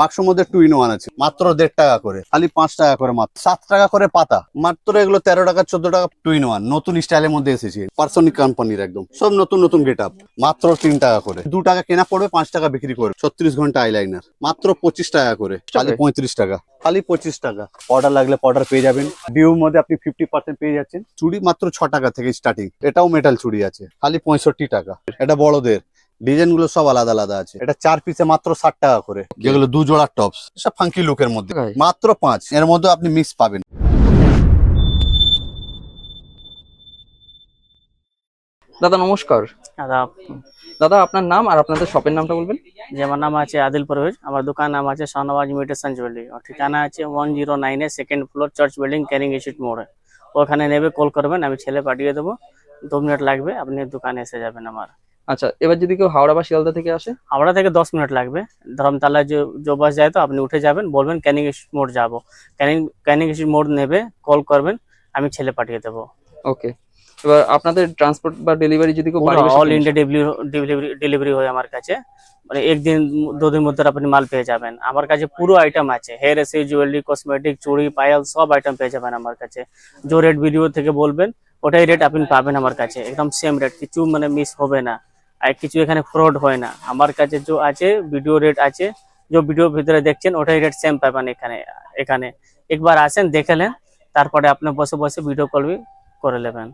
বাক্সর মধ্যে two in one আছে। মাত্র দেড় টাকা করে, খালি পাঁচ টাকা করে মাত্র। সাত টাকা করে পাতা, মাত্র এগুলো তেরো টাকা, চোদ্দ টাকা টু ইন ওয়ান নতুন স্টাইলের মধ্যে এসেছে। পার্সোনিক কোম্পানির একদম। সব নতুন নতুন গেট আপ মাত্র তিন টাকা করে। দু টাকা কেনা পড়বে, পাঁচ টাকা বিক্রি করবে। ছত্রিশ ঘণ্টা আইলাইনার মাত্র পঁচিশ টাকা করে। খালি পঁয়ত্রিশ টাকা। খালি পঁচিশ টাকা। অর্ডার লাগলে অর্ডার পেয়ে যাবেন। ডিউর মধ্যে আপনি ফিফটি পার্সেন্ট পেয়ে যাচ্ছেন। চুড়ি মাত্র ছ টাকা থেকে স্টার্টিং এটাও মেটাল চুড়ি আছে। খালি পঁয়ষট্টি টাকা। এটা বড়দের। ডিজাইনগুলো সব আলাদা আলাদা আছে। এটা চার পিসে মাত্র ষাট টাকা করে। যেগুলো দু জোড়া টপস সব ফাঙ্কি লুকের মধ্যে। মাত্র পাঁচ। এর মধ্যে আপনি মিক্স পাবেন। দাদা নমস্কার। আদাব দাদা আপনার নাম আর আপনাদের শপের নামটা বলবেন? যে আমার নাম আছে আদিল পারভেজ আমার দোকান নাম আছে শাহনওয়াজ ইমিটেশন জুয়েলারি। আর ঠিকানা আছে ওয়ান জিরো নাইনে সেকেন্ড ফ্লোর চার্চ বিল্ডিং ক্যারিং স্ট্রিট মোড়ে। ওখানে নেবে কল করবেন আমি ছেলে পাঠিয়ে দেবো। দু মিনিট লাগবে আপনি দোকানে এসে যাবেন আমার। আচ্ছা এবার যদি কেউ হাওড়া বা শিয়ালদা থেকে আসে? হাওড়া থেকে দশ মিনিট লাগবে। ধরমতলা যে যে বাস যায় তো আপনি উঠে যাবেন বলবেন ক্যানিং মোড় যাব। ক্যানিং ক্যানিং মোড় নেবে কল করবেন আমি ছেলে পাঠিয়ে দেবো। ওকে। এবার আপনাদের ট্রান্সপোর্ট বা ডেলিভারি যদি কেউ অল ইন্ডিয়া ডেলিভারি ডেলিভারি হয় আমার কাছে। মানে একদিন দুদিন মধ্যে আপনি মাল পেয়ে যাবেন। আমার কাছে পুরো আইটেম আছে। হেয়ার এসে জুয়েলারি কসমেটিক চুড়ি পায়াল সব আইটেম পেয়ে যাবেন আমার কাছে। যে রেট ভিডিও থেকে বলবেন ওটাই রেট আপনি পাবেন আমার কাছে। একদম সেম রেট কিছু মানে মিস হবে না। আর কিছু এখানে ফ্রড হয় না। আমার কাছে যে আছে ভিডিও রেট আছে যে ভিডিও ভিতরে দেখছেন ওটাই রেট সেম পাবেন এখানে এখানে। একবার আসেন দেখে নেন তারপরে আপনি বসে বসে ভিডিও কল করে নেবেন।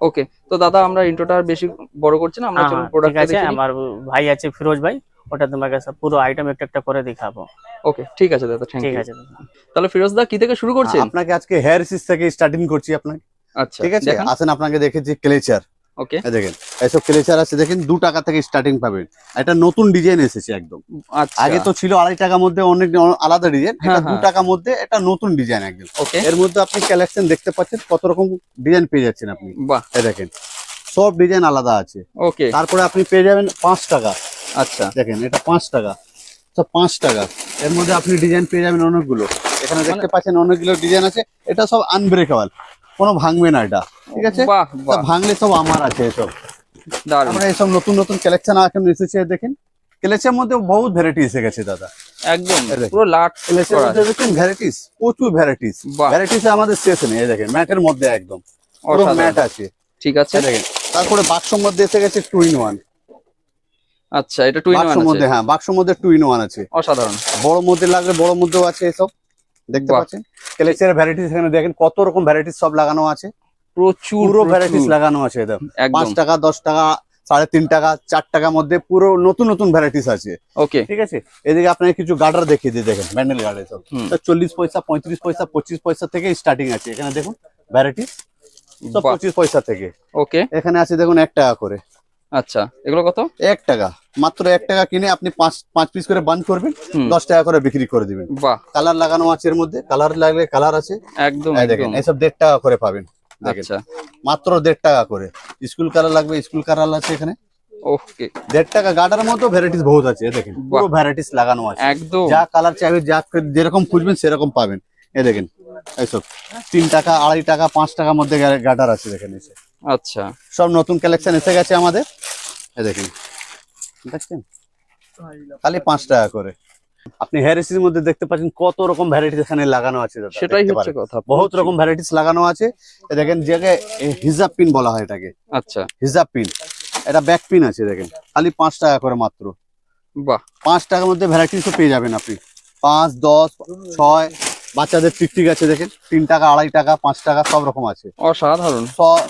ওকে তো দাদা আমরা ইন্ট্রোটা আর বেশি বড় করছি না আমরা হ্যাঁ, চলুন হ্যাঁ, ঠিক প্রোডাক্টটা আছে আমার ভাই আছে ফিরোজ ভাই ওটা তোমাকে সব পুরো আইটেম একটা একটা করে দেখাবো। ওকে ঠিক আছে দাদা থ্যাংক ঠিক ইউ আছে তাহলে ফিরোজ দা কি থেকে শুরু করছেন? আপনাকে আজকে হেয়ার সিস থেকে স্টার্টিং করছি আপনাকে। আচ্ছা ঠিক আছে? আসেন আপনাকে দেখেছি ক্লেচার ওকে দেখেন ক্লেচার আছে দেখেন দু টাকা থেকে স্টার্টিং পাবেন। এটা নতুন ডিজাইন এসেছে একদম। আচ্ছা। আগে তো ছিল আড়াই টাকার মধ্যে অনেক আলাদা ডিজাইন এটা হ্যাঁ, দু হ্যাঁ। টাকার মধ্যে এটা নতুন ডিজাইন একদম। এর মধ্যে আপনি কালেকশন দেখতে পাচ্ছেন কত রকম ডিজাইন পেয়ে যাচ্ছেন আপনি। বাহ। দেখেন সব ডিজাইন আলাদা আছে। ওকে তারপরে আপনি পেয়ে যাবেন পাঁচ টাকা। আচ্ছা। দেখেন এটা পাঁচ টাকা। সব পাঁচ টাকা। এর মধ্যে আপনি ডিজাইন পেয়ে যাবেন অনেকগুলো। এখানে মানে দেখতে পাচ্ছেন অনেকগুলো ডিজাইন আছে। এটা সব আনব্রেকেবল কোনো ভাঙবে না এটা ঠিক আছে? বাহ ভাঙলে সব আমার আছে এসব। আমরা এইসব নতুন নতুন কালেকশন এখন এসেছে দেখেন। ক্লেচের মধ্যে বহুত ভ্যারাইটি এসে গেছে দাদা। একদম পুরো লাট ক্লেচের মধ্যে দেখেন ভ্যারাইটিস প্রচুর ভ্যারাইটিস বাহ। ভ্যারাইটিস আমাদের শেষ নেই দেখেন ম্যাটের মধ্যে একদম। পুরো ম্যাট আছে। ঠিক আছে। দেখেন তারপরে বাক্সর মধ্যে এসে গেছে টু ইন ওয়ান আচ্ছা এটা ওয়ান মধ্যে হ্যাঁ বাক্সর মধ্যে টু ইন ওয়ান আছে। অসাধারণ। বড় মধ্যে লাগলে বড় মধ্যেও আছে এসব। দেখতে পাচ্ছেন? ক্লেচের ভ্যারাইটিস এখানে দেখেন কত রকম ভ্যারাইটিস সব লাগানো আছে। প্রচুর ভ্যারাইটিস লাগানো আছে এটা পাঁচ টাকা দশ টাকা সাড়ে তিন টাকা চার টাকার মধ্যে পুরো নতুন নতুন ভ্যারাইটিস আছে। ওকে। ঠিক আছে? এদিকে আপনাকে কিছু গার্ডার দেখিয়ে দিই দেখেন ব্যান্ডেল গার্ডার সব। চল্লিশ পয়সা পঁয়ত্রিশ পয়সা পঁচিশ পয়সা থেকে স্টার্টিং আছে। এখানে দেখুন ভ্যারাইটিস সব পঁচিশ পয়সা থেকে। ওকে। এখানে আছে দেখুন এক টাকা করে। আচ্ছা এগুলো কত? এক টাকা। মাত্র এক টাকা কিনে আপনি পাঁচ পাঁচ পিস করে বান করবেন দশ টাকা করে বিক্রি করে দিবেন। কালার লাগানো আছে এর মধ্যে কালার লাগলে কালার আছে। একদম দেখেন এইসব দেড় টাকা করে পাবেন আচ্ছা। মাত্র দেড় টাকা করে। স্কুল কালার লাগবে স্কুল কালার আছে এখানে। ওকে। দেড় টাকা গার্ডার মতো ভ্যারাইটিস বহুত আছে এই দেখেন পুরো ভ্যারাইটিস লাগানো আছে। একদম। যা কালার চাইবে যা যেরকম খুঁজবেন সেরকম পাবেন। এ দেখেন এইসব। তিন টাকা আড়াই টাকা পাঁচ টাকার মধ্যে গার্ডার আছে দেখেন এসে আচ্ছা। সব নতুন কালেকশন এসে গেছে আমাদের। এ দেখেন। দেখছেন খালি পাঁচ টাকা করে। আপনি হ্যারিসির মধ্যে দেখতে পাচ্ছেন কত রকম ভ্যারাইটিস এখানে লাগানো আছে সেটাই হচ্ছে কথা বহুত রকম ভ্যারাইটিস লাগানো আছে। এ দেখেন জায়গায় হিজাব পিন বলা হয় এটাকে। আচ্ছা। হিজাব পিন এটা ব্যাক পিন আছে দেখেন। খালি পাঁচ টাকা করে মাত্র। বাহ। পাঁচ টাকার মধ্যে ভ্যারাইটিসও পেয়ে যাবেন আপনি। পাঁচ দশ ছয় বাচ্চাদের টিকটিক আছে দেখেন। তিন টাকা আড়াই টাকা পাঁচ টাকা সব রকম আছে। অসাধারণ। সব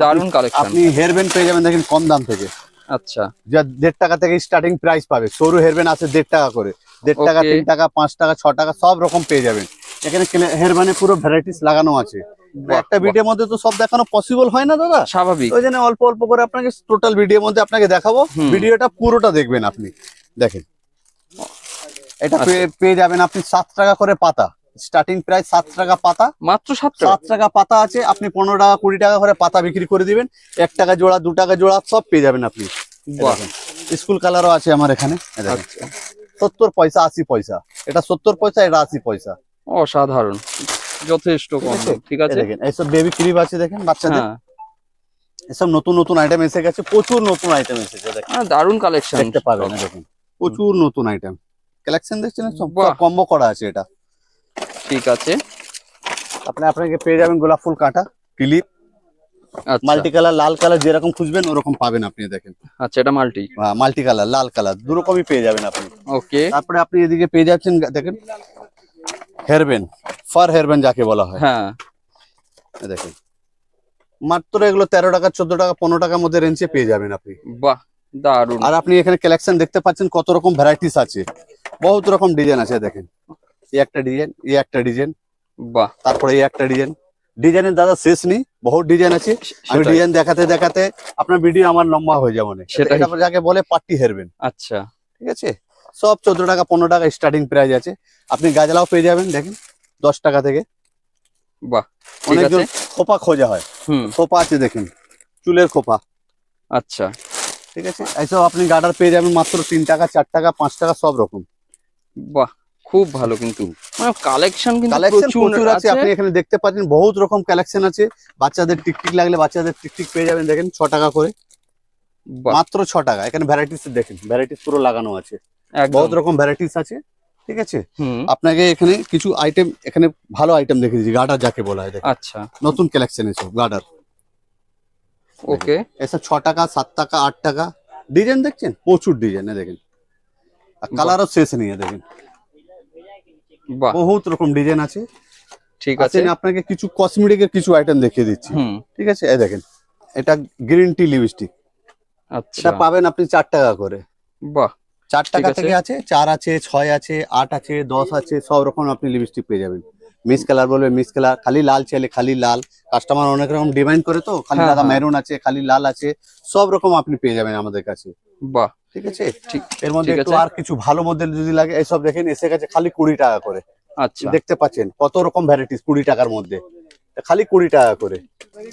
দারুণ কালেকশন আপনি হেয়ার ব্যান্ড পেয়ে যাবেন দেখেন কম দাম থেকে। আচ্ছা। যা দেড় টাকা থেকে স্টার্টিং প্রাইস পাবে। সরু হেয়ার ব্যান্ড আছে দেড় টাকা করে। দেড় টাকা তিন টাকা পাঁচ টাকা ছ টাকা সব রকম পেয়ে যাবেন। এখানে হেয়ার ব্যান্ডে পুরো ভ্যারাইটিস লাগানো আছে। একটা ভিডিওর মধ্যে তো সব দেখানো পসিবল হয় না দাদা? স্বাভাবিক। ওই জন্য অল্প অল্প করে আপনাকে টোটাল ভিডিওর মধ্যে আপনাকে দেখাবো। ভিডিওটা পুরোটা দেখবেন আপনি। দেখেন। এটা আচ্ছা। পেয়ে- পেয়ে যাবেন আপনি সাত টাকা করে পাতা। স্টার্টিং প্রায় সাত টাকা পাতা। মাত্র সাত সাত টাকা পাতা আছে আপনি পনেরো টাকা কুড়ি টাকা করে পাতা বিক্রি করে দিবেন। এক টাকা জোড়া দু টাকা জোড়া সব পেয়ে যাবেন আপনি। স্কুল কালারও আছে আমার এখানে। আচ্ছা। সত্তর পয়সা আশি পয়সা। এটা সত্তর পয়সা এটা আশি পয়সা। অসাধারণ। যথেষ্ট কম ঠিক আছে? দেখেন এইসব বেবি ক্রিম আছে দেখেন বাচ্চাদের। হ্যাঁ। এসব নতুন নতুন আইটেম এসে গেছে প্রচুর নতুন আইটেম এসেছে দেখেন। হ্যাঁ, দারুণ কালেকশন দেখতে পাবেন দেখুন। প্রচুর নতুন আইটেম কালেকশন দেখছেন? সব কম্বো করা আছে এটা। ঠিক আছে। আপনি আপনাকে পেয়ে যাবেন গোলাপ ফুল কাঁটা ক্লিপ। আচ্ছা। মাল্টি কালার লাল কালার যেরকম খুঁজবেন ওরকম পাবেন আপনি দেখেন। আচ্ছা এটা মাল্টি। মাল্টি কালার লাল কালার দু রকমই পেয়ে যাবেন আপনি। ওকে। তারপরে আপনি এদিকে পেয়ে যাচ্ছেন দেখেন হেয়ারবেন ফার হেয়ারবেন যাকে বলা হয়। হ্যাঁ। দেখেন মাত্র এগুলো তেরো টাকা চোদ্দ টাকা পনেরো টাকার মধ্যে রেঞ্জে পেয়ে যাবেন আপনি। বাহ দারুণ আর আপনি এখানে কালেকশন দেখতে পাচ্ছেন কত রকম ভ্যারাইটিস আছে। বহুত রকম ডিজাইন আছে দেখেন। এই একটা ডিজাইন এই একটা ডিজাইন। বাহ তারপরে এই একটা ডিজাইন। ডিজাইনের দাদা শেষ নেই বহুত ডিজাইন আছে। আমি ডিজাইন দেখাতে দেখাতে আপনার ভিডিও আমার লম্বা হয়ে যাবে। এটা যাকে বলে পার্টি হেরবেন। আচ্ছা। ঠিক আছে? সব চোদ্দ টাকা পনেরো টাকা স্টার্টিং প্রাইস আছে। আপনি গাজলাও পেয়ে যাবেন দেখেন দশ টাকা থেকে। বাহ অনেকজন খোপা খোঁজা হয়। খোপা আছে দেখেন চুলের খোপা। আচ্ছা। ঠিক আছে? এইসব আপনি গার্ডার পেয়ে যাবেন মাত্র তিন টাকা চার টাকা পাঁচ টাকা সব রকম। বাহ খুব ভালো কিন্তু। মানে কালেকশন কিন্তু প্রচুর প্রচুর আছে আপনি এখানে দেখতে পাচ্ছেন বহুত রকম কালেকশন আছে। বাচ্চাদের টিকটিক লাগলে বাচ্চাদের টিকটিক পেয়ে যাবেন দেখেন ছ টাকা করে। মাত্র ছ টাকা। এখানে ভ্যারাইটিস দেখেন ভ্যারাইটিস পুরো লাগানো আছে। বহুত রকম ভ্যারাইটিস আছে ঠিক আছে? আপনাকে এখানে কিছু আইটেম এখানে ভালো আইটেম দেখে দিচ্ছি গার্ডার যাকে বলা হয় আচ্ছা। নতুন কালেকশন এসব গার্ডার ওকে। এসব ছ টাকা সাত টাকা আট টাকা। ডিজাইন দেখছেন? প্রচুর ডিজাইন দেখেন। আর কালারও শেষ নেই দেখেন। বহুত রকম ডিজাইন আছে। ঠিক আছে। আছে আপনাকে কিছু কসমেটিকের কিছু আইটেম দেখিয়ে দিচ্ছি। ঠিক আছে? এই দেখেন এটা গ্রিন টি লিপস্টিক আচ্ছা। এটা পাবেন আপনি চার টাকা করে। বাহ চার টাকা থেকে আছে চার আছে ছয় আছে আট আছে দশ আছে সব রকম আপনি লিপস্টিক পেয়ে যাবেন। মিস কালার বলবে মিস কালার খালি লাল চাইলে খালি লাল। কাস্টমার অনেক রকম ডিমান্ড করে তো খালি হ্যাঁ, দাদা হ্যাঁ। মেরুন আছে খালি লাল আছে সব রকম আপনি পেয়ে যাবেন আমাদের কাছে। বাহ। ঠিক আছে? ঠিক। এর মধ্যে একটু আর কিছু ভালো মডেল যদি লাগে এইসব দেখেন এসে গেছে খালি কুড়ি টাকা করে। আচ্ছা। দেখতে পাচ্ছেন কত রকম ভ্যারাইটিস কুড়ি টাকার মধ্যে। খালি কুড়ি টাকা করে।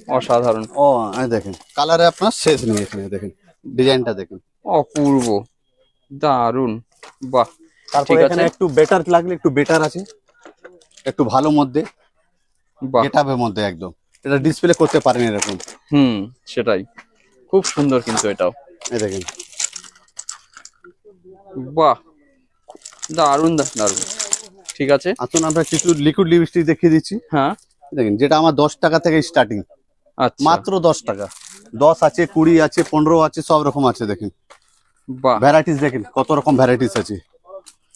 অসাধারণ। ও এই দেখেন কালারে আপনার শেষ নেই এখানে দেখেন ডিজাইনটা দেখেন। অপূর্ব। দারুণ বাহ। তারপর এখানে একটু বেটার লাগলে একটু বেটার আছে। একটু ভালো মধ্যে। বাহ। গেটআপের মধ্যে একদম। এটা ডিসপ্লে করতে পারেন এরকম। হুম সেটাই। খুব সুন্দর কিন্তু এটাও। এই দেখেন। বাহ। দারুণ দা- দারুণ ঠিক আছে? আসুন আমরা কিছু লিকুইড লিপস্টিক দেখিয়ে দিচ্ছি। হ্যাঁ। দেখেন যেটা আমার দশ টাকা থেকে স্টার্টিং আচ্ছা। মাত্র দশ টাকা। দশ আছে কুড়ি আছে পনেরো আছে সব রকম আছে দেখেন। বাহ। ভ্যারাইটিস দেখেন কত রকম ভ্যারাইটিস আছে।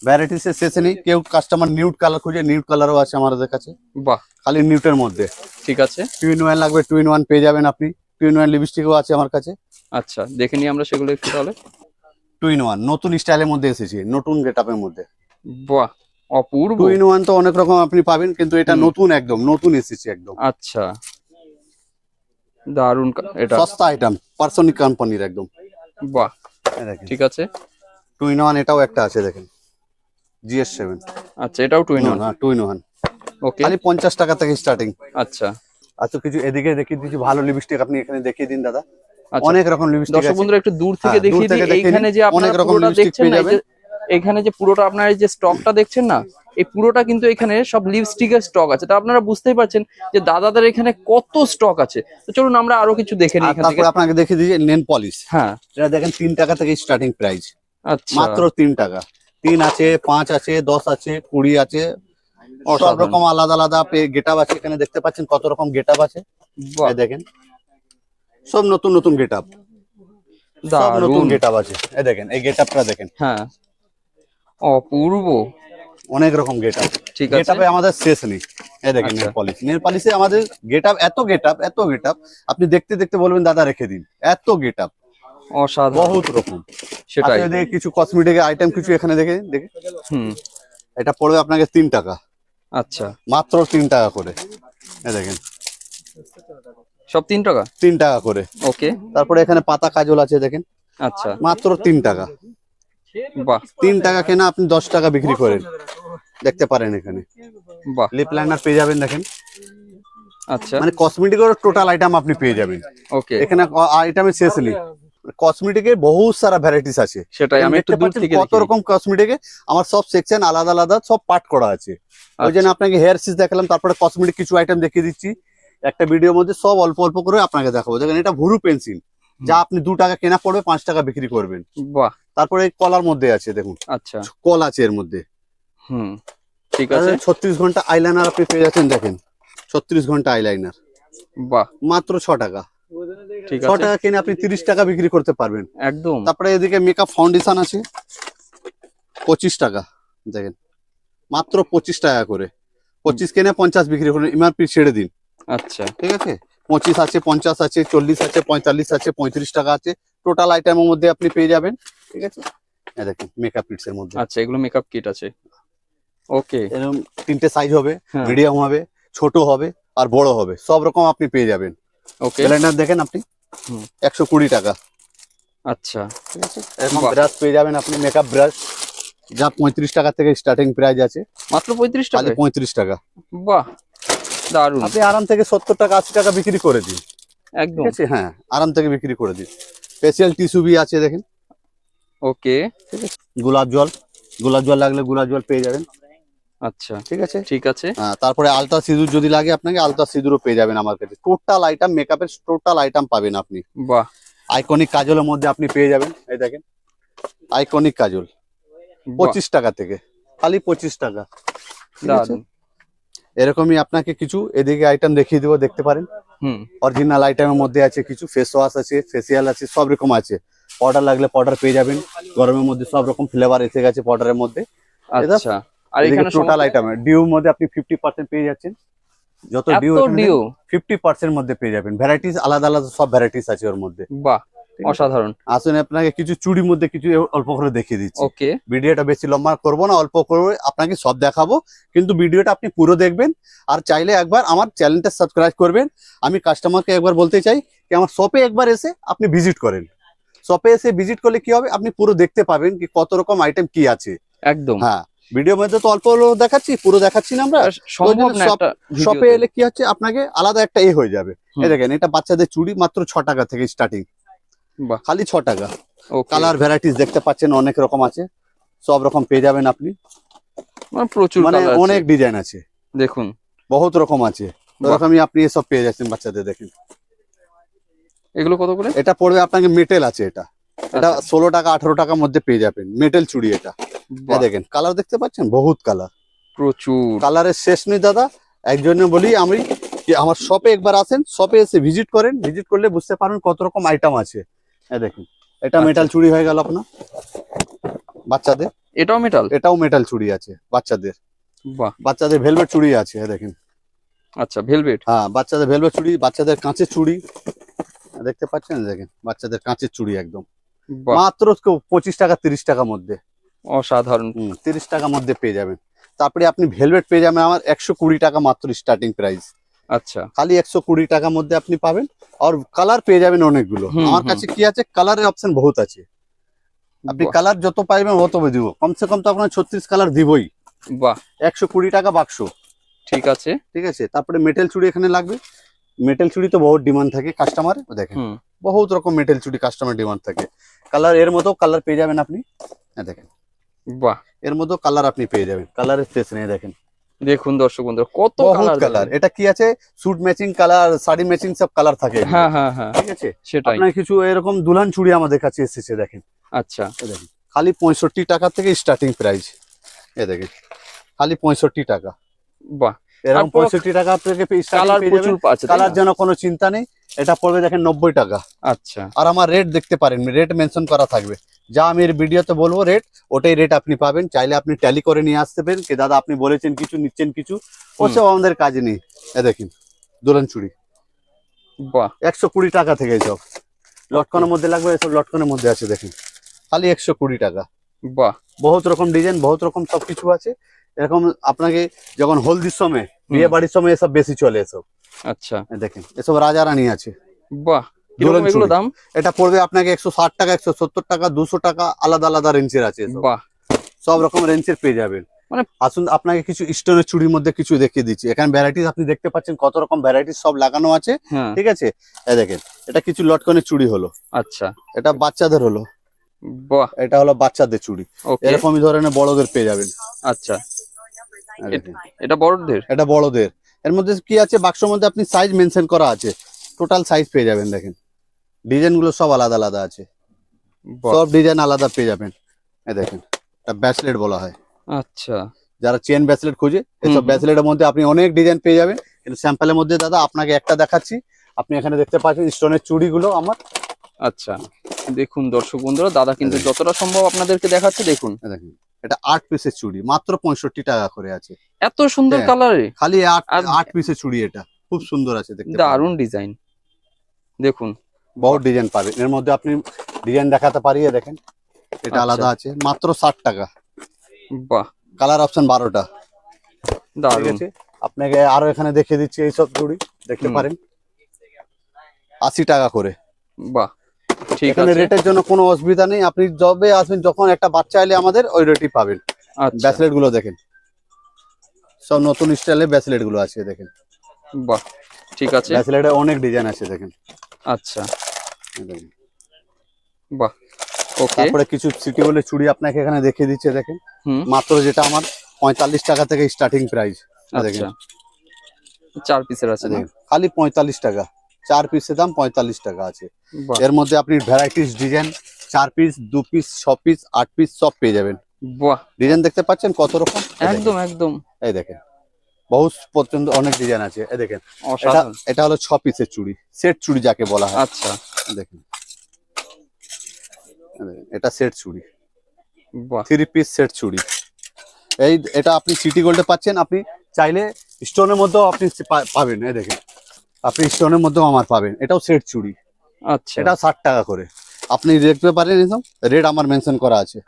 ভ্যারাইটিস এর শেষে নেই কেউ কাস্টমার নিউড কালার খুঁজে নিউড কালারও আছে আমাদের কাছে। বাহ। খালি নিউটের মধ্যে। ঠিক আছে। টুইন ওয়ান লাগবে টুইন ওয়ান পেয়ে যাবেন আপনি। টুইন ওয়ান লিপস্টিকও আছে আমার কাছে। আচ্ছা দেখে নিই আমরা সেগুলো একটু তাহলে। টুইন ওয়ান নতুন স্টাইলের মধ্যে এসেছে নতুন গেটআপের মধ্যে। বাহ অপূর্ব। টুইন ওয়ান তো অনেক রকম আপনি পাবেন কিন্তু এটা নতুন একদম নতুন এসেছে একদম। আচ্ছা। দারুণ এটা। সস্তা আইটেম পার্সোনিক কোম্পানির একদম। বাহ। ঠিক আছে। টুইন ওয়ান এটাও একটা আছে দেখেন। জিএস সেভেন আচ্ছা এটাও টুইন টুইন ওয়ান ওকে খালি পঞ্চাশ টাকা থেকে স্টার্টিং আচ্ছা। আচ্ছা কিছু এদিকে দেখিয়ে দিচ্ছি ভালো লিপস্টিক আপনি এখানে দেখিয়ে দিন দাদা। অনেক রকম লিপস্টিক দর্শক বন্ধুরা একটু দূর থেকে হ্যাঁ, দেখিয়ে দিই এইখানে যে আপনারা পুরোটা দেখছেন না এখানে যে পুরোটা আপনারা এই যে স্টকটা দেখছেন না এই পুরোটা কিন্তু এখানে সব লিপস্টিকের স্টক আছে। তা আপনারা বুঝতেই পারছেন যে দাদাদের এখানে কত স্টক আছে। তো চলুন আমরা আরও কিছু দেখে নিই এখান থেকে। তারপরে আপনাকে দেখিয়ে দিচ্ছি নেন পলিশ হ্যাঁ। এটা দেখেন তিন টাকা থেকে স্টার্টিং প্রাইস আচ্ছা। মাত্র তিন টাকা। তিন আছে পাঁচ আছে দশ আছে কুড়ি আছে। সব রকম আলাদা আলাদা গেটআপ আছে। এখানে দেখতে পাচ্ছেন কত রকম গেটআপ আছে। দেখেন। সব নতুন নতুন গেটআপ। সব নতুন আছে। এই দেখেন এই গেটআপটা দেখেন। হ্যাঁ। অপূর্ব। অনেক রকম ঠিক আছে। আমাদের শেষ নেই। এই দেখেন আচ্ছা। নেল পলিশ নেল পলিশে আমাদের গেটআপ এত গেটআপ এত গেটআপ আপনি দেখতে দেখতে বলবেন দাদা রেখে দিন। এত গেটআপ। অসাধারণ। বহুত রকম। সেটাই। দেখে কিছু কসমেটিক আইটেম কিছু এখানে দেখে দেখে। হুম। এটা পড়বে আপনাকে তিন টাকা। আচ্ছা। মাত্র তিন টাকা করে। এই দেখেন। সব তিন টাকা? তিন টাকা করে। ওকে তারপরে এখানে পাতা কাজল আছে দেখেন। আচ্ছা। মাত্র তিন টাকা। বাহ। তিন টাকা কেনা আপনি দশ টাকা বিক্রি করেন। দেখতে পারেন এখানে। বাহ। লিপ লাইনার পেয়ে যাবেন দেখেন। আচ্ছা। মানে কসমেটিকের টোটাল আইটেম আপনি পেয়ে যাবেন। ওকে এখানে আইটেমের শেষ নেই। কসমেটিকের বহুত সারা ভ্যারাইটিস আছে। সেটাই আমি একটু দূর থেকে কত রকম কসমেটিকে আমার সব সেকশন আলাদা আলাদা সব পার্ট করা আছে। ওই জন্য আপনাকে হেয়ার সিস দেখালাম তারপরে কসমেটিক কিছু আইটেম দেখিয়ে দিচ্ছি। একটা ভিডিওর মধ্যে সব অল্প অল্প করে আপনাকে দেখাবো। দেখেন এটা ভুরু পেন্সিল যা আপনি দু টাকা কেনা পড়বে পাঁচ টাকা বিক্রি করবেন। বাহ। তারপরে কলার মধ্যে আছে দেখুন। আচ্ছা। কল আছে এর মধ্যে। হুম ঠিক আছে। ছত্রিশ ঘণ্টা আইলাইনার আপনি পেয়ে যাচ্ছেন দেখেন। ছত্রিশ ঘণ্টা আইলাইনার বাহ। মাত্র ছ টাকা। ছ টাকা কিনে আপনি তিরিশ টাকা বিক্রি করতে পারবেন। একদম। তারপরে এদিকে মেকআপ ফাউন্ডেশন আছে। পঁচিশ টাকা দেখেন। মাত্র পঁচিশ টাকা করে। পঁচিশ কিনে পঞ্চাশ বিক্রি করুন এমআরপি ছেড়ে দিন। আচ্ছা। ঠিক আছে? পঁচিশ আছে পঞ্চাশ আছে চল্লিশ আছে পঁয়তাল্লিশ আছে পঁয়ত্রিশ টাকা আছে। টোটাল আইটেমের মধ্যে আপনি পেয়ে যাবেন। ঠিক আছে? মেকআপ কিটস এর মধ্যে। আচ্ছা এগুলো মেকআপ কিট আছে। ওকে এরকম তিনটে সাইজ হবে হ্যাঁ। মিডিয়াম হবে ছোট হবে আর বড় হবে। সব রকম আপনি পেয়ে যাবেন। ওকে ব্লেন্ডার দেখেন আপনি? একশো কুড়ি টাকা। আচ্ছা। ঠিক আছে? এরকম ব্রাশ পেয়ে যাবেন আপনি মেকআপ ব্রাশ যা পঁয়ত্রিশ টাকা থেকে স্টার্টিং প্রাইস আছে। মাত্র পঁয়ত্রিশ টাকা পঁয়ত্রিশ টাকা। বাহ। দারুণ আপনি আরাম থেকে সত্তর টাকা আশি টাকা বিক্রি করে দিন। একদম। ঠিক আছে? হ্যাঁ আরাম থেকে বিক্রি করে দিন। স্পেশাল টিস্যু বি আছে দেখেন। ওকে। গোলাপ জল। গোলাপ জল লাগলে গোলাপ জল পেয়ে যাবেন। আচ্ছা। ঠিক আছে? ঠিক আছে। তারপরে আলতা সিঁদুর যদি লাগে আপনাকে আলতা সিঁদুরও পেয়ে যাবেন আমার কাছে। টোটাল আইটেম মেকআপের টোটাল আইটেম পাবেন আপনি। বাহ। আইকনিক কাজলের মধ্যে আপনি পেয়ে যাবেন। এই দেখেন। আইকনিক কাজল। পঁচিশ টাকা থেকে। খালি পঁচিশ টাকা। ঠিক দারুণ এরকমই আপনাকে কিছু এদিকে আইটেম দেখিয়ে দেবো দেখতে পারেন। অরিজিনাল আইটেমের মধ্যে আছে কিছু ফেস ওয়াশ আছে ফেসিয়াল আছে সব রকম আছে। পাউডার লাগলে পাউডার পেয়ে যাবেন। গরমের মধ্যে সব রকম ফ্লেভার এসে গেছে পাউডারের মধ্যে। আচ্ছা। আর এখানে টোটাল আইটেম ডিউর মধ্যে আপনি ফিফটি পার্সেন্ট পেয়ে যাচ্ছেন। যত ডিউ এত ডিও ফিফটি পার্সেন্ট মধ্যে পেয়ে যাবেন। ভ্যারাইটিস আলাদা আলাদা সব ভ্যারাইটিস আছে ওর মধ্যে। বাহ? অসাধারণ। আসুন আপনাকে কিছু চুড়ির মধ্যে কিছু অল্প করে দেখিয়ে দিচ্ছি। ওকে। ভিডিওটা বেশি লম্বা করব না অল্প করে আপনাকে সব দেখাবো কিন্তু ভিডিওটা আপনি পুরো দেখবেন। আর চাইলে একবার আমার চ্যানেলটা সাবস্ক্রাইব করবেন। আমি কাস্টমারকে একবার বলতে চাই কি আমার শপে একবার এসে আপনি ভিজিট করেন। শপে এসে ভিজিট করলে কি হবে? আপনি পুরো দেখতে পাবেন কি কত রকম আইটেম কি আছে। একদম। হ্যাঁ ভিডিওর মধ্যে তো অল্প হলেও দেখাচ্ছি পুরো দেখাচ্ছি না আমরা। শপে এলে কি হচ্ছে? আপনাকে আলাদা একটা এ হয়ে যাবে। এই দেখেন এটা বাচ্চাদের চুড়ি মাত্র ছ টাকা থেকে স্টার্টিং খালি ছ টাকা। ওকে কালার ভ্যারাইটিস দেখতে পাচ্ছেন অনেক রকম আছে। সব রকম পেয়ে যাবেন আপনি। মানে প্রচুর মানে অনেক ডিজাইন আছে। দেখুন। বহুত রকম আছে। ওরকমই আপনি এসব পেয়ে যাচ্ছেন বাচ্চাদের দেখেন। এগুলো কত করে? এটা পড়বে আপনাকে মেটেল আছে এটা। এটা আচ্ছা, ষোলো টাকা আঠারো টাকার মধ্যে পেয়ে যাবেন। মেটেল চুড়ি এটা। দেখেন কালার দেখতে পাচ্ছেন? বহুত কালার প্রচুর। কালারের শেষ নেই দাদা। একজন্য বলি আমি আমার শপে একবার আসেন শপে এসে ভিজিট করেন। ভিজিট করলে বুঝতে পারবেন কত রকম আইটেম আছে। এই দেখুন এটা আচ্ছা। মেটাল চুড়ি হয়ে গেল আপনার। বাচ্চাদের। এটাও মেটাল এটাও মেটাল চুড়ি আছে বাচ্চাদের। বাহ। বাচ্চাদের ভেলভেট চুড়ি আছে দেখেন। আচ্ছা ভেলভেট হ্যাঁ বাচ্চাদের ভেলভেট চুড়ি বাচ্চাদের কাঁচের চুড়ি দেখতে পাচ্ছেন দেখেন বাচ্চাদের কাঁচের চুড়ি একদম। মাত্র পঁচিশ টাকা তিরিশ টাকার মধ্যে। অসাধারণ। তিরিশ টাকার মধ্যে পেয়ে যাবেন। তারপরে আপনি ভেলভেট পেয়ে যাবেন আমার একশো কুড়ি টাকা মাত্র স্টার্টিং প্রাইস আচ্ছা। খালি একশো কুড়ি টাকার মধ্যে আপনি পাবেন। আর কালার পেয়ে যাবেন অনেকগুলো। আমার কাছে কি আছে? কালারের অপশন বহুত আছে। আপনি কালার যত পাইবেন তত দিব। কমসে কম তো আপনার ছত্রিশ কালার দিবই। বাহ। একশো কুড়ি টাকা বাক্স। ঠিক আছে। ঠিক আছে? তারপরে মেটেল চুড়ি এখানে লাগবে। মেটেল চুড়ি তো বহুত ডিমান্ড থাকে কাস্টমার দেখেন। বহুত রকম মেটেল চুড়ি কাস্টমার ডিমান্ড থাকে। কালারের মতো কালার পেয়ে যাবেন আপনি। হ্যাঁ দেখেন। বাহ। এর মতো কালার আপনি পেয়ে যাবেন। কালারের স্পেস নেই দেখেন। দেখুন দর্শক বন্ধুরা কত কালার কালার এটা কি আছে? Suit matching colour sari matching সব কালার থাকে। হ্যাঁ হ্যাঁ হ্যাঁ। ঠিক আছে? সেটাই। আপনার কিছু এরকম দুলহান চুড়ি আমাদের কাছে এসেছে দেখেন। আচ্ছা। দেখেন খালি পঁয়ষট্টি টাকা থেকে স্টার্টিং প্রাইস এ দেখেন খালি পঁয়ষট্টি টাকা। বাহ। এরকম পঁয়ষট্টি টাকা থেকে কালার প্রচুর আছে কালার? যেন কোনো চিন্তা নেই এটা পড়বে দেখেন নব্বই টাকা। আচ্ছা। আর আমার রেট দেখতে পারেন রেট মেনশন করা থাকবে। যা আমি এর ভিডিওতে বলব রেট ওটাই রেট আপনি পাবেন। চাইলে আপনি ট্যালি করে নিয়ে আসতে পারেন। কি দাদা আপনি বলেছেন কিছু নিচ্ছেন কিছু। ওসব আমাদের কাজে নেই। এ দেখেন দোলন চুড়ি বাহ। একশো কুড়ি টাকা থেকে সব। লটকনের মধ্যে লাগবে এসব লটকনের মধ্যে আছে দেখেন। খালি একশো কুড়ি টাকা। বাহ। বহুত রকম ডিজাইন বহুত রকম সবকিছু আছে। এরকম আপনাকে যখন হলদির সময় বিয়ে বাড়ির সময় এসব বেশি চলে এসব। আচ্ছা। দেখেন এসব রাজা রানী আছে। বাহ। এগুলো চুড়ি। দাম? এটা পড়বে আপনাকে একশো ষাট টাকা একশো সত্তর টাকা দুশো টাকা আলাদা আলাদা রেঞ্জের আছে বাহ। সব রকম রেঞ্জের পেয়ে যাবেন। মানে- আসুন আপনাকে কিছু স্টোনের চুড়ির মধ্যে কিছু দেখিয়ে দিচ্ছি। এখানে ভ্যারাইটিস আপনি দেখতে পাচ্ছেন কত রকম ভ্যারাইটিস সব লাগানো আছে। হ্যাঁ। ঠিক আছে? এই দেখেন এটা কিছু লটকনের চুড়ি হলো। আচ্ছা। এটা বাচ্চাদের হলো। বাহ। এটা হলো বাচ্চাদের চুড়ি এরকমই ধরনের বড়দের পেয়ে যাবেন। আচ্ছা। এটা বড়দের? এটা বড়দের। এর মধ্যে কি আছে? বাক্সের মধ্যে আপনি সাইজ মেনশন করা আছে। টোটাল সাইজ পেয়ে যাবেন দেখেন। ডিজাইনগুলো সব আলাদা আলাদা আছে। সব ডিজাইন আলাদা পেয়ে যাবেন। এই দেখেন ব্যাসলেট বলা হয়। আচ্ছা। যারা চেন ব্যাসলেট খুঁজে এসব। ব্যাসলেটের মধ্যে আপনি অনেক ডিজাইন পেয়ে যাবেন। কিন্তু স্যাম্পলের মধ্যে দাদা আপনাকে একটা দেখাচ্ছি। আপনি এখানে দেখতে পাচ্ছেন স্টোনের চুড়িগুলো আমার। আচ্ছা দেখুন দর্শক বন্ধুরা দাদা কিন্তু যতটা সম্ভব আপনাদেরকে দেখাচ্ছে দেখুন। দেখেন এটা আট পিসের চুড়ি মাত্র পঁয়ষট্টি টাকা করে আছে। এত সুন্দর হ্যাঁ। কালারে খালি আট আট পিসের চুড়ি এটা। খুব সুন্দর আছে দেখতে। দারুণ ডিজাইন দেখুন বহুত ডিজাইন পাবেন এর মধ্যে আপনি ডিজাইন দেখাতে পারিয়ে দেখেন। এটা আচ্ছা। আলাদা আছে মাত্র ষাট টাকা। বাহ। কালার অপশন বারোটা। ঠিক আছে? আপনাকে আরও এখানে দেখিয়ে দিচ্ছি এইসব চুড়ি দেখতে পারেন। আশি টাকা করে। বাহ ঠিক এখানে আছে। রেটের জন্য কোনো অসুবিধা নেই। আপনি যবে আসবেন যখন একটা বাচ্চা এলে আমাদের ওই রেটই পাবেন। আচ্ছা। ব্যাসলেটগুলো দেখেন। সব নতুন স্টাইলের ব্যাসলেটগুলো আছে দেখেন। বাহ ঠিক আছে। ব্যাসলেটে অনেক ডিজাইন আছে দেখেন। আচ্ছা। এই দেখেন। বাহ ওকে তারপরে কিছু সিটি বলে চুড়ি আপনাকে এখানে দেখিয়ে দিচ্ছে দেখেন। মাত্র যেটা আমার পঁয়তাল্লিশ টাকা থেকে স্টার্টিং প্রাইস দেখেন। আচ্ছা চার পিসের আছে দেখেন খালি পঁয়তাল্লিশ টাকা। চার পিসের দাম পঁয়তাল্লিশ টাকা আছে। এর মধ্যে আপনি ভ্যারাইটিস ডিজাইন চার পিস দু পিস ছ পিস আট পিস সব পেয়ে যাবেন। বাহ। ডিজাইন দেখতে পাচ্ছেন কত রকম? একদম একদম। এই দেখেন। বহু পর্যন্ত অনেক ডিজাইন আছে। এই দেখেন। এটা হলো ছ পিসের চুড়ি। সেট চুড়ি যাকে বলা হয়। আচ্ছা। দেখেন। এটা সেট চুড়ি। থ্রি পিস সেট চুড়ি। এই এটা আপনি সিটি গোল্ডে পাচ্ছেন আপনি চাইলে স্টোনের মধ্যেও আপনি পাবেন এই দেখেন। আপনি স্টোনের মধ্যেও আমার পাবেন এটাও সেট চুড়ি। আচ্ছা। এটা ষাট টাকা করে। আপনি দেখতে পারেন এসব রেট আমার মেনশন করা আছে।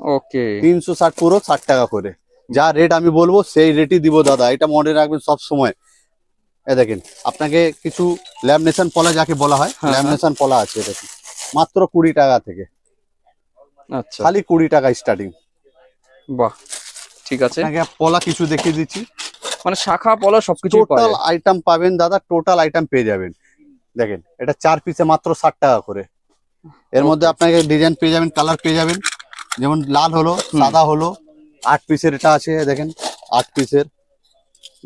ওকে। তিনশো ষাট পুরো ষাট টাকা করে। যা রেট আমি বলব সেই রেটই দিব দাদা এটা মনে রাখবেন সব সময়। এ দেখেন আপনাকে কিছু ল্যামিনেশন পলা যাকে বলা হয় হ্যাঁ, ল্যামিনেশন পলা আছে দেখুন। মাত্র কুড়ি টাকা থেকে। আচ্ছা। খালি কুড়ি টাকা স্টার্টিং বাহ ঠিক আছে। আপনাকে পলা কিছু দেখিয়ে দিচ্ছি। মানে শাখা পলা সবকিছু টোটাল আইটেম পাবেন দাদা টোটাল আইটেম পেয়ে যাবেন। দেখেন এটা চার পিসে মাত্র ষাট টাকা করে। এর মধ্যে আপনাকে ডিজাইন পেয়ে যাবেন কালার পেয়ে যাবেন। যেমন লাল হলো সাদা হলো আট পিসের এটা আছে দেখেন আট পিসের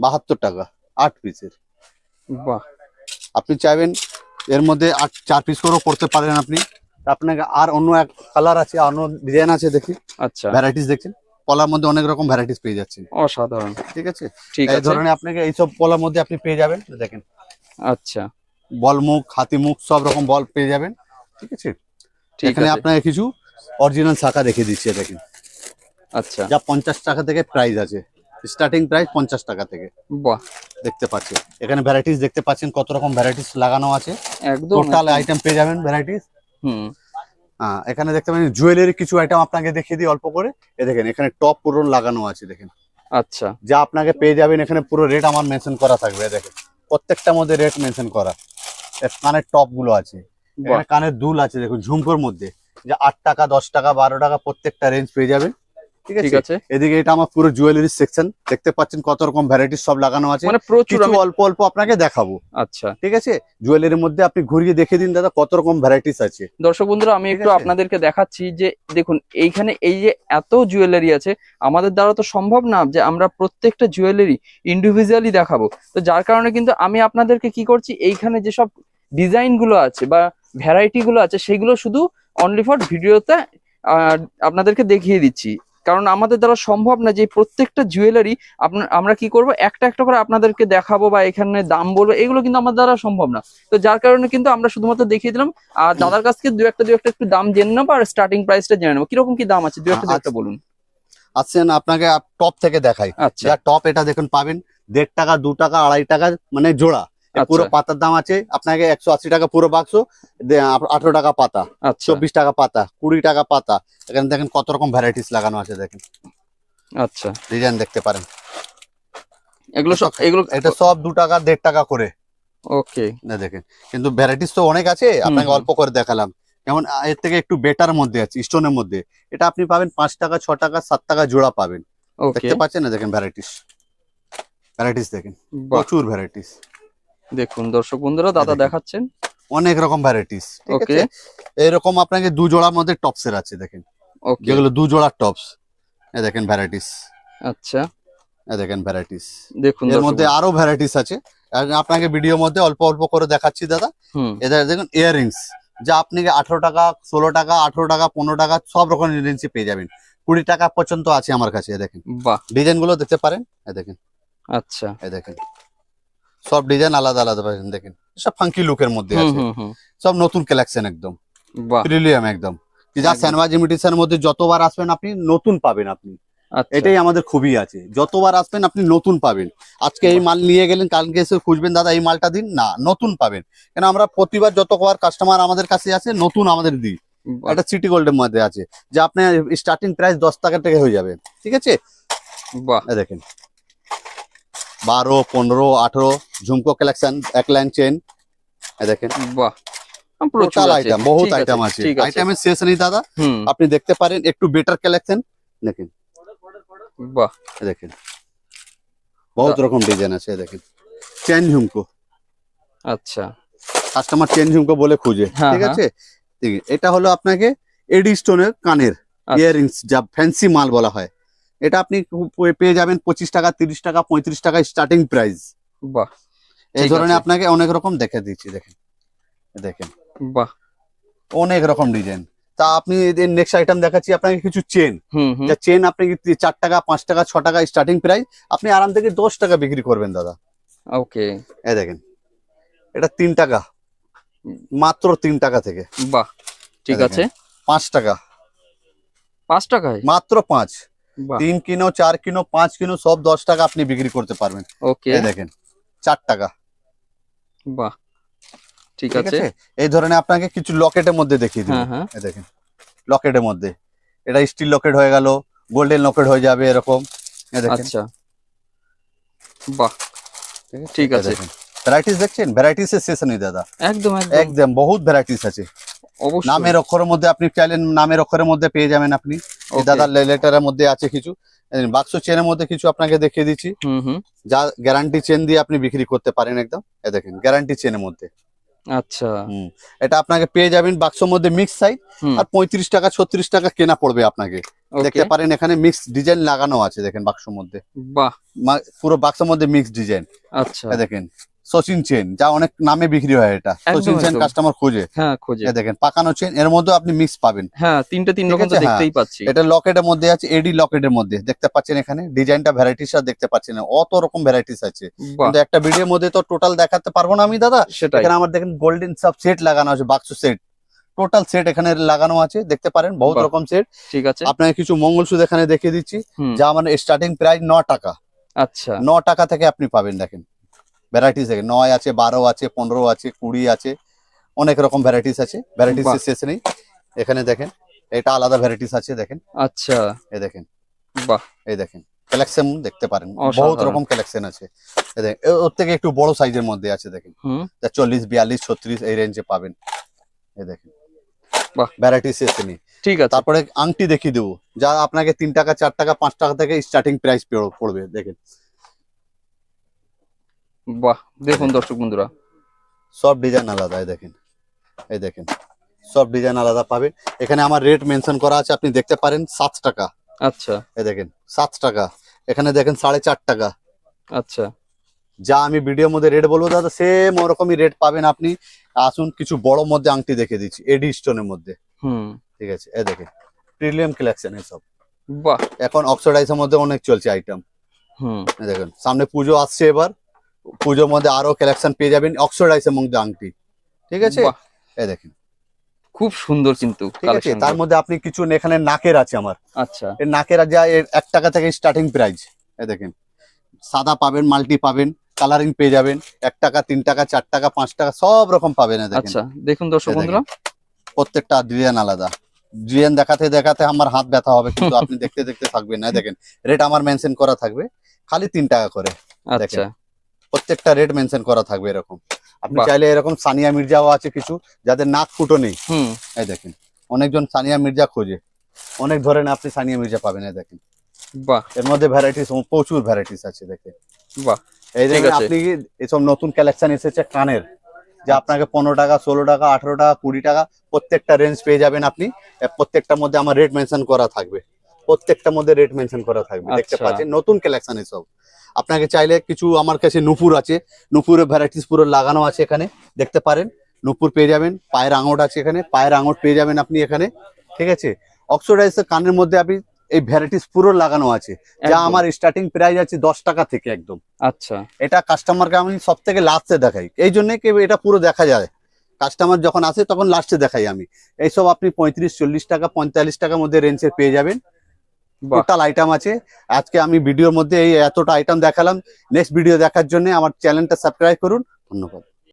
বাহাত্তর টাকা আট পিসের বাহ। আপনি চাইবেন এর মধ্যে আট চার পিস করেও করতে পারেন আপনি। আপনাকে আর অন্য এক কালার আছে অন্য ডিজাইন আছে দেখি। আচ্ছা। ভ্যারাইটিস দেখছেন। পলার মধ্যে অনেক রকম ভ্যারাইটিস পেয়ে যাচ্ছেন। অসাধারণ। ঠিক আছে? ঠিক এই আছে। ধরনের আপনাকে এইসব পলার মধ্যে আপনি পেয়ে যাবেন দেখেন। আচ্ছা। বল মুখ হাতি মুখ সব রকম বল পেয়ে যাবেন। ঠিক আছে? ঠিক এখানে আপনাকে কিছু অরিজিনাল শাখা দেখে দিচ্ছে দেখেন। আচ্ছা। যা পঞ্চাশ টাকা থেকে প্রাইস আছে। স্টার্টিং প্রাইস পঞ্চাশ টাকা থেকে। বাহ। দেখতে পাচ্ছেন। এখানে ভ্যারাইটিস দেখতে পাচ্ছেন কত রকম ভ্যারাইটিস লাগানো আছে। একদম টোটাল আইটেম পেয়ে যাবেন ভ্যারাইটিস হুম। হ্যাঁ এখানে দেখতে পাচ্ছেন জুয়েলারি কিছু আইটেম আপনাকে দেখিয়ে দিই অল্প করে। এ দেখেন এখানে টপ পুরো লাগানো আছে দেখেন। আচ্ছা। যা আপনাকে পেয়ে যাবেন এখানে পুরো রেট আমার মেনশন করা থাকবে এ দেখেন। প্রত্যেকটার মধ্যে রেট মেনশন করা। কানের টপগুলো আছে। এখানে কানের দুল আছে দেখুন ঝুমকোর মধ্যে। যে আট টাকা দশ টাকা বারো টাকা প্রত্যেকটা রেঞ্জ পেয়ে যাবেন। ঠিক আছে? এদিকে এটা আমার পুরো জুয়েলারি সেকশন দেখতে পাচ্ছেন কত রকম সব লাগানো আছে। মানে প্রচুর অল্প অল্প আপনাকে দেখাবো। আচ্ছা। ঠিক আছে? জুয়েলারির মধ্যে আপনি ঘুরিয়ে দেখে দিন দাদা কত রকম ভ্যারাইটিস আছে। দর্শক বন্ধুরা আমি একটু আপনাদেরকে দেখাচ্ছি যে দেখুন এইখানে এই যে এত জুয়েলারি আছে আমাদের দ্বারা তো সম্ভব না যে আমরা প্রত্যেকটা জুয়েলারি ইন্ডিভিজুয়ালি দেখাবো। তো যার কারণে কিন্তু আমি আপনাদেরকে কি করছি এইখানে যেসব ডিজাইনগুলো আছে বা ভ্যারাইটি গুলো আছে সেগুলো শুধু অনলি ফর ভিডিওতে আপনাদেরকে দেখিয়ে দিচ্ছি। কারণ আমাদের দ্বারা সম্ভব না যে প্রত্যেকটা জুয়েলারি আপনার আমরা কি করব? একটা একটা করে আপনাদেরকে দেখাবো বা এখানে দাম বলব এগুলো কিন্তু আমাদের দ্বারা সম্ভব না। তো যার কারণে কিন্তু আমরা শুধুমাত্র দেখিয়ে দিলাম আর দাদার কাছ থেকে দু একটা দু একটা একটু দাম জেনে নেব আর স্টার্টিং প্রাইসটা জেনে নেব। কীরকম কি দাম আছে? দু একটা দু একটা বলুন। আসছেন আপনাকে টপ থেকে দেখাই। আচ্ছা। টপ এটা দেখুন পাবেন দেড় টাকা দু টাকা আড়াই টাকা মানে জোড়া। আচ্ছা। পুরো পাতার দাম আছে আপনাকে একশো আশি টাকা পুরো বাক্স আঠারো টাকা পাতা আচ্ছা। চব্বিশ টাকা পাতা কুড়ি টাকা পাতা। এখানে দেখেন কত রকম ভ্যারাইটিস লাগানো আছে দেখেন। আচ্ছা। ডিজাইন দেখতে পারেন। এগুলো সব এগুলো এটা সব দু টাকা দেড় টাকা করে। ওকে। না দেখেন। কিন্তু ভ্যারাইটিস তো অনেক আছে আপনাকে অল্প করে দেখালাম। যেমন এর থেকে একটু বেটার মধ্যে আছে স্টোনের মধ্যে। এটা আপনি পাবেন পাঁচ টাকা ছ টাকা সাত টাকা জোড়া পাবেন। দেখতে পাচ্ছেন না দেখেন ভ্যারাইটিস ভ্যারাইটিস দেখেন। প্রচুর ভ্যারাইটিস দেখুন দর্শক বন্ধুরা দাদা দেখাচ্ছেন। অনেক রকম ভ্যারাইটিস ওকে এরকম আপনাকে দু জোড়ার মধ্যে টপসের আছে দেখেন। ওকে যেগুলো দু জোড়ার টপস এ দেখেন ভ্যারাইটিস আচ্ছা। এ দেখেন ভ্যারাইটিস দেখুন এর মধ্যে আরও ভ্যারাইটিস আছে। আপনাকে ভিডিও মধ্যে অল্প অল্প করে দেখাচ্ছি দাদা। হুম। দেখুন ইয়াররিংস যা আপনি আঠারো টাকা ষোলো টাকা আঠারো টাকা পনেরো টাকা সব রকম রেঞ্জে পেয়ে যাবেন। কুড়ি টাকা পর্যন্ত আছে আমার কাছে এ দেখেন। বাহ। ডিজাইনগুলো দেখতে পারেন এ দেখেন। আচ্ছা। এ দেখেন। সব ডিজাইন আলাদা আলাদা পাবেন দেখেন। সব ফাঙ্কি লুকের মধ্যে আছে। সব নতুন কালেকশন একদম। প্রিলিয়াম একদম। যা। স্যানওয়াজ ইমিটেশনের মধ্যে যতবার আসবেন আপনি নতুন পাবেন আপনি। আচ্ছা। এটাই আমাদের খুবই আছে। যতবার আসবেন আপনি নতুন পাবেন। আজকে এই মাল নিয়ে গেলেন কালকে এসে খুঁজবেন দাদা এই মালটা দিন। না নতুন পাবেন। কেন আমরা প্রতিবার যতবার কাস্টমার আমাদের কাছে আছে নতুন আমাদের দিই। এটা সিটি গোল্ডের মধ্যে আছে। যে আপনার স্টার্টিং প্রাইস দশ টাকা থেকে হয়ে যাবে। ঠিক আছে? বাহ। দেখেন। বারো পনেরো আঠারো ঝুমকো কালেকশন এক লাইন চেন দেখেন। বাহ। টোটাল আইটেম বহুত আইটেম আছে আইটেমের শেষ নেই দাদা। আপনি দেখতে পারেন একটু বেটার কালেকশন দেখেন। বাহ। দেখেন। বহুত রকম ডিজাইন আছে দেখেন। চেন ঝুমকো। আচ্ছা। কাস্টমার চেন ঝুমকো বলে খুঁজে হ্যাঁ, ঠিক হ্যাঁ। আছে? ঠিক এটা হলো আপনাকে এডি স্টোনের কানের আচ্ছা। ইয়ারিংস যা ফ্যান্সি মাল বলা হয়। এটা আপনি পেয়ে যাবেন পঁচিশ টাকা তিরিশ টাকা পঁয়ত্রিশ টাকা স্টার্টিং প্রাইস বাহ এই ধরনের আপনাকে অনেক রকম দেখে দিচ্ছি দেখেন। দেখেন। বাহ। অনেক রকম ডিজাইন তা আপনি নেক্সট আইটেম দেখাচ্ছি আপনাকে কিছু চেন চেন আপনি চার টাকা পাঁচ টাকা ছ টাকা স্টার্টিং প্রাইস আপনি আরাম থেকে দশ টাকা বিক্রি করবেন দাদা। ওকে। এই দেখেন। এটা তিন টাকা। মাত্র তিন টাকা থেকে। বাহ ঠিক আছে। পাঁচ টাকা। পাঁচ টাকায়? মাত্র পাঁচ। তিন কিলো চার কিলো পাঁচ কিলো সব দশ টাকা আপনি বিক্রি করতে পারবেন। ওকে। দেখেন চার টাকা। বাহ ঠিক আছে। এই ধরনের আপনাকে কিছু লকেটের মধ্যে দেখিয়ে হ্যাঁ হ্যাঁ। দেখেন লকেটের মধ্যে। এটা স্টিল লকেট হয়ে গেল গোল্ডেন লকেট হয়ে যাবে এরকম। আচ্ছা। বাহ ঠিক আছে। ভ্যারাইটিস দেখছেন? ভ্যারাইটিস এর শেষ নেই দাদা। একদম একদম। বহুত ভ্যারাইটিস আছে। নামের অক্ষরের মধ্যে আপনি চাইলেন নামের অক্ষরের মধ্যে পেয়ে যাবেন আপনি। এই Okay. দাদা লেটারের মধ্যে আছে কিছু। বাক্স চেনের মধ্যে কিছু আপনাকে দেখিয়ে দিচ্ছি। যা গ্যারান্টি চেন দিয়ে আপনি বিক্রি করতে পারেন একদম। এই দেখেন গ্যারান্টি চেনের মধ্যে। আচ্ছা। এটা আপনাকে পেয়ে যাবেন বাক্সের মধ্যে মিক্স সাইজ আর পঁয়ত্রিশ টাকা ছত্রিশ টাকা কেনা পড়বে আপনাকে। দেখতে পারেন এখানে মিক্স ডিজাইন লাগানো আছে দেখেন বাক্সের মধ্যে। বাহ। পুরো বাক্সের মধ্যে মিক্স ডিজাইন আচ্ছা। দেখেন সচিন চেন যা অনেক নামে বিক্রি হয় এটা। সচিন চেন কাস্টমার খোঁজে। হ্যাঁ খোঁজে। দেখেন পাকানো চেন এর মধ্যে আপনি মিক্স পাবেন। হ্যাঁ তিনটে তিন রকম তো হ্যাঁ। দেখতেই পাচ্ছি। এটা লকেটের মধ্যে আছে এডি লকেটের মধ্যে। দেখতে পাচ্ছেন এখানে ডিজাইনটা ভ্যারাইটিস আর দেখতে পাচ্ছেন অত রকম ভ্যারাইটিস আছে। কিন্তু একটা ভিডিওর মধ্যে তো টোটাল দেখাতে পারব না আমি দাদা। এখানে আমার দেখেন গোল্ডেন সব সেট লাগানো আছে বাক্স সেট টোটাল সেট এখানে লাগানো আছে দেখতে পারেন বহুত রকম সেট ঠিক আছে। আপনাকে কিছু মঙ্গলসূত্র এখানে দেখিয়ে দিচ্ছি যা মানে স্টার্টিং প্রাইস ন টাকা। আচ্ছা। ন টাকা থেকে আপনি পাবেন দেখেন। ভ্যারাইটিস দেখেন নয় আছে বারো আছে পনেরো আছে কুড়ি আছে অনেক রকম ভ্যারাইটিস আছে। ভ্যারাইটিস শেষ নেই। এখানে দেখেন এটা আলাদা ভ্যারাইটিস আছে দেখেন। আচ্ছা। এই দেখেন। বাহ। এই দেখেন কালেকশন দেখতে পারেন। বহুত রকম কালেকশন আছে। ওর থেকে একটু বড় সাইজের মধ্যে আছে দেখেন। চল্লিশ বিয়াল্লিশ ছত্রিশ এই রেঞ্জে পাবেন। এই দেখেন। বাহ। ভ্যারাইটি শেষ নেই। ঠিক আছে। তারপরে আংটি দেখিয়ে দেবো। যা আপনাকে তিন টাকা চার টাকা পাঁচ টাকা থেকে স্টার্টিং প্রাইস পড়বে দেখেন। বাহ দেখুন দর্শক বন্ধুরা। সব ডিজাইন আলাদা দেখেন এই দেখেন সব ডিজাইন আলাদা পাবেন। এখানে আমার রেট মেনশন করা আছে আপনি দেখতে পারেন সাত টাকা। আচ্ছা। এই দেখেন সাত টাকা। এখানে দেখেন সাড়ে চার টাকা। আচ্ছা। যা আমি ভিডিওর মধ্যে রেট বলব দাদা সেম ওরকমই রেট পাবেন আপনি। আসুন কিছু বড় মধ্যে আংটি দেখে দিচ্ছি এডি স্টোনের মধ্যে। হুম। ঠিক আছে এই দেখেন প্রিলিয়াম কালেকশন এসব বাহ। এখন অক্সিডাইজের মধ্যে অনেক চলছে আইটেম হুম। দেখেন সামনে পুজো আসছে এবার। পুজোর মধ্যে আরও কালেকশন পেয়ে যাবেন অক্সোডাইস মধ্যে আংটি ঠিক আছে? এই দেখেন। খুব সুন্দর কিন্তু ঠিক আছে? তার মধ্যে আপনি কিছু এখানে নাকের আছে আমার। আচ্ছা। এই নাকের যা এর এক টাকা থেকে স্টার্টিং প্রাইস এই দেখেন। সাদা পাবেন মাল্টি পাবেন কালারিং পেয়ে যাবেন এক টাকা তিন টাকা চার টাকা পাঁচ টাকা সব রকম পাবেন আচ্ছা দেখুন দর্শক বন্ধুরা। প্রত্যেকটা ডিজাইন আলাদা। ডিজাইন দেখাতে দেখাতে আমার হাত ব্যথা হবে কিন্তু আপনি দেখতে দেখতে থাকবেন। না দেখেন রেট আমার মেনশন করা থাকবে। খালি তিন টাকা করে। আচ্ছা। প্রত্যেকটা রেট মেনশন করা থাকবে এরকম। আপনি। চাইলে এরকম সানিয়া মির্জাও আছে কিছু যাদের নাক ফুটো নেই। এই দেখেন অনেকজন সানিয়া মির্জা খোঁজে। অনেক ধরনের আপনি সানিয়া মির্জা পাবেন এই দেখেন। বাহ। এর মধ্যে ভ্যারাইটিস প্রচুর ভ্যারাইটিস আছে দেখেন। বাহ। এই দেখেন আপনি এসব নতুন কালেকশন এসেছে কানের যে আপনাকে পনেরো টাকা ষোলো টাকা আঠারো টাকা কুড়ি টাকা প্রত্যেকটা রেঞ্জ পেয়ে যাবেন আপনি। প্রত্যেকটার মধ্যে আমার রেট মেনশন করা থাকবে। প্রত্যেকটার মধ্যে রেট মেনশন করা থাকবে দেখতে আচ্ছা। পাচ্ছেন নতুন কালেকশন এসব। আপনাকে চাইলে কিছু আমার কাছে নুপুর আছে। নুপুরের ভ্যারাইটিস পুরো লাগানো আছে এখানে দেখতে পারেন। নুপুর পেয়ে যাবেন পায়ের আঙট আছে এখানে পায়ের আঙট পেয়ে যাবেন আপনি এখানে ঠিক আছে? অক্সোডাইজ কানের মধ্যে আপনি এই ভ্যারাইটিস পুরো লাগানো আছে যা আমার স্টার্টিং প্রাইস আছে দশ টাকা থেকে একদম। আচ্ছা। এটা কাস্টমারকে আমি সব থেকে লাস্টে দেখাই। এই জন্য এটা পুরো দেখা যায়। কাস্টমার যখন আসে তখন লাস্টে দেখাই আমি। এইসব আপনি পঁয়ত্রিশ চল্লিশ টাকা পঁয়তাল্লিশ টাকার মধ্যে রেঞ্জের পেয়ে যাবেন। টোটাল আইটেম আছে। আজকে আমি ভিডিওর মধ্যে এই এতটা আইটেম দেখালাম। নেক্সট ভিডিও দেখার জন্য আমার চ্যানেলটা সাবস্ক্রাইব করুন। ধন্যবাদ।